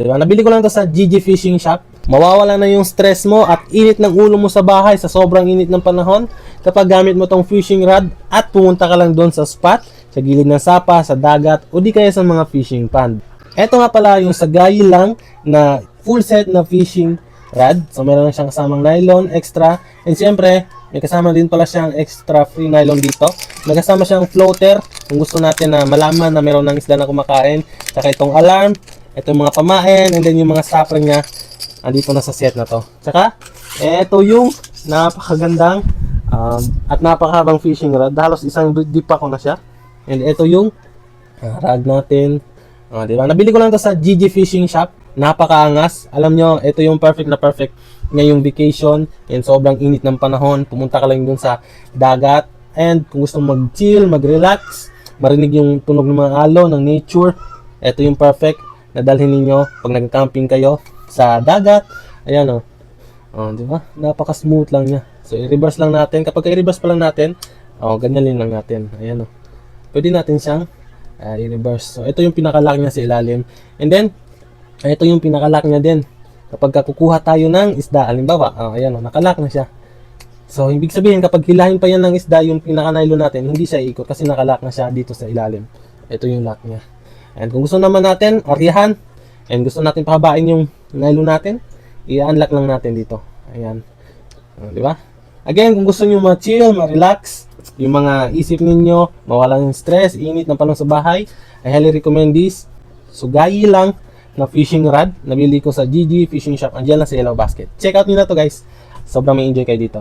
Diba? Nabili ko lang to sa GG Fishing Shop. Mawawala na yung stress mo at init ng ulo mo sa bahay sa sobrang init ng panahon kapag gamit mo tong fishing rod at pumunta ka lang doon sa spot, sa gilid ng sapa, sa dagat o di kaya sa mga fishing pond. Ito nga pala yung sagayi lang na full set na fishing rod. So meron lang siyang kasamang nylon extra and siyempre may kasama din pala siyang extra free nylon dito. May kasama siyang floater kung gusto natin na malaman na meron ng isda na kumakain. Tsaka itong alarm, ito yung mga pamain, and then yung mga stopper niya, andito na sa set na to. Tsaka, ito yung napakagandang um, at napakahabang fishing rod. Halos isang deep pa ko na siya. And ito yung uh, rod natin. Ah, di ba? Nabili ko lang to sa GG Fishing Shop. Napakaangas. Alam nyo, ito yung perfect na perfect ngayong vacation. And sobrang init ng panahon. Pumunta ka lang dun sa dagat. And kung gusto mag-chill, mag-relax, marinig yung tunog ng mga alon, ng nature, ito yung perfect na dalhin ninyo pag nag-camping kayo sa dagat. Ayan o. Oh. di ba? Napaka-smooth lang niya. So, i-reverse lang natin. Kapag i-reverse pa lang natin, oh, ganyan lang natin. Ayan o. Pwede natin siyang uh, i-reverse. So, ito yung pinaka-lock niya sa ilalim. And then, ito yung pinaka-lock niya din. Kapag kukuha tayo ng isda, halimbawa, oh, ayan o, nakalock na siya. So, ibig sabihin, kapag hilahin pa yan ng isda, yung pinaka-nylon natin, hindi siya ikot kasi nakalock na siya dito sa ilalim. Ito yung lock niya. And kung gusto naman natin, oryahan, and gusto natin pahabain yung nylon natin, i-unlock lang natin dito. Ayan. Uh, di ba? Again, kung gusto niyo ma-chill, ma-relax, yung mga isip ninyo, mawala ng stress, init ng panahon sa bahay, I highly recommend this. Sugayi lang na fishing rod. Nabili ko sa GG Fishing Shop. Andiyan lang sa Yellow Basket. Check out nyo na to guys. Sobrang may enjoy kayo dito.